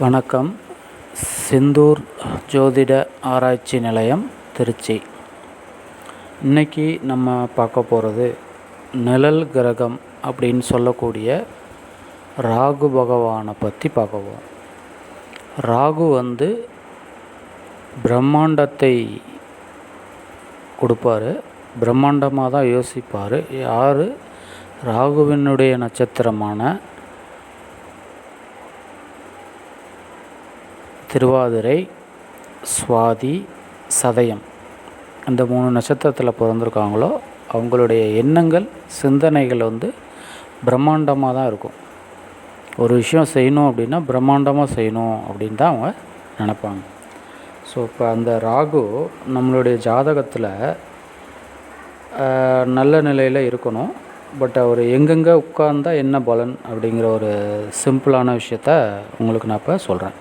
வணக்கம். செந்தூர் ஜோதிட ஆராய்ச்சி நிலையம் திருச்சி. இன்னைக்கு நம்ம பார்க்க போகிறது நிழல் கிரகம் அப்படின்னு சொல்லக்கூடிய ராகு பகவானை பற்றி பார்க்கவும் ராகு வந்து பிரம்மாண்டத்தை கொடுப்பாரு. பிரம்மாண்டமாக தான் யோசிப்பார். யார்? ராகுவினுடைய நட்சத்திரமான திருவாதிரை சுவாதி சதயம். இந்த மூணு நட்சத்திரத்தில் பிறந்திருக்காங்களோ அவங்களுடைய எண்ணங்கள் சிந்தனைகள் வந்து பிரம்மாண்டமாக தான் இருக்கும். ஒரு விஷயம் செய்யணும் அப்படின்னா பிரம்மாண்டமாக செய்யணும் அப்படின்னு தான் அவங்க நினப்பாங்க. ஸோ இப்போ அந்த ராகு நம்மளுடைய ஜாதகத்தில் நல்ல நிலையில் இருக்கணும். பட் அவர் எங்கெங்கே உட்கார்ந்தா என்ன பலன் அப்படிங்கிற ஒரு சிம்பிளான விஷயத்த உங்களுக்கு நான் இப்போ சொல்கிறேன்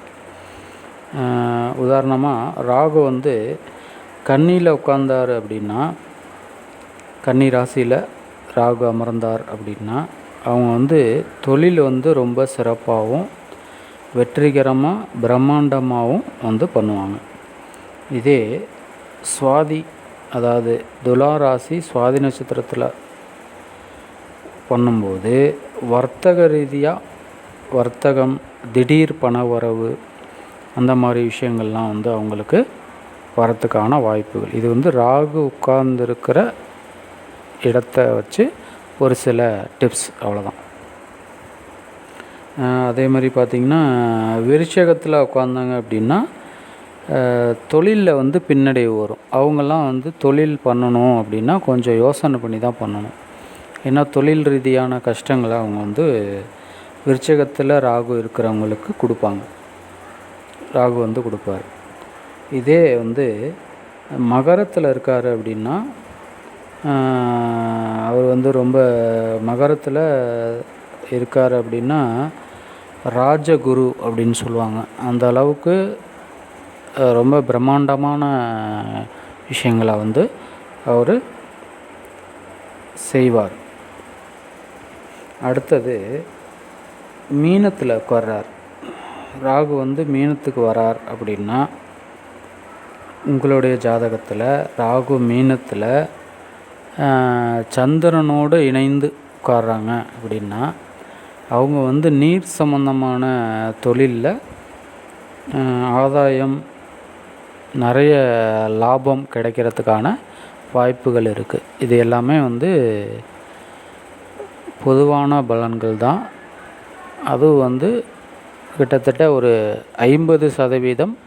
உதாரணமாக ராகு வந்து கன்னியில் உட்கார்ந்தார் அப்படின்னா கன்னி ராசியில் ராகு அமர்ந்தார் அப்படின்னா அவங்க வந்து தொழில் வந்து ரொம்ப சிறப்பாகவும் வெற்றிகரமாக பிரம்மாண்டமாகவும் வந்து பண்ணுவாங்க. இதே சுவாதி அதாவது துலா ராசி சுவாதி நட்சத்திரத்தில் பண்ணும்போது வர்த்தக ரீதியாக வர்த்தகம் திடீர் பண வரவு அந்த மாதிரி விஷயங்கள்லாம் வந்து அவங்களுக்கு வரத்துக்கான வாய்ப்புகள். இது வந்து ராகு உட்கார்ந்துருக்கிற இடத்த வச்சு ஒரு சில டிப்ஸ் அவ்வளோதான் அதே மாதிரி பார்த்திங்கன்னா விருச்சகத்தில் உட்காந்தாங்க அப்படின்னா தொழிலில் வந்து பின்னடைவு வரும். அவங்கெல்லாம் வந்து தொழில் பண்ணணும் அப்படின்னா கொஞ்சம் யோசனை பண்ணி தான் பண்ணணும். ஏன்னா தொழில் ரீதியான கஷ்டங்களை அவங்க வந்து விருச்சகத்தில் ராகு இருக்கிறவங்களுக்கு கொடுப்பாங்க. ராகு வந்து கொடுப்பார். இதே வந்து மகரத்தில் இருக்கார் அப்படின்னா அவர் வந்து ரொம்ப மகரத்தில் இருக்கார் அப்படின்னா ராஜகுரு அப்படின்னு சொல்லுவாங்க. அந்த அளவுக்கு ரொம்ப பிரம்மாண்டமான விஷயங்களை வந்து அவர் செய்வார். அடுத்தது மீனத்தில் உட்கார்றார். ராகு வந்து மீனத்துக்கு வரார் அப்படின்னா உங்களுடைய ஜாதகத்தில் ராகு மீனத்தில் சந்திரனோடு இணைந்து உட்கார்றாங்க அப்படின்னா அவங்க வந்து நீர் சம்பந்தமான தொழிலில் ஆதாயம் நிறைய லாபம் கிடைக்கிறதுக்கான வாய்ப்புகள் இருக்குது இது எல்லாமே வந்து பொதுவான பலன்கள் தான். அதுவும் வந்து கிட்டத்தட்ட ஒரு ஐம்பது சதவீதம்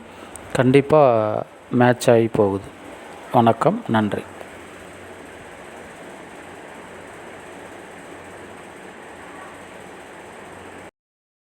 கண்டிப்பாக மேட்ச் ஆகி போகுது. வணக்கம் நன்றி.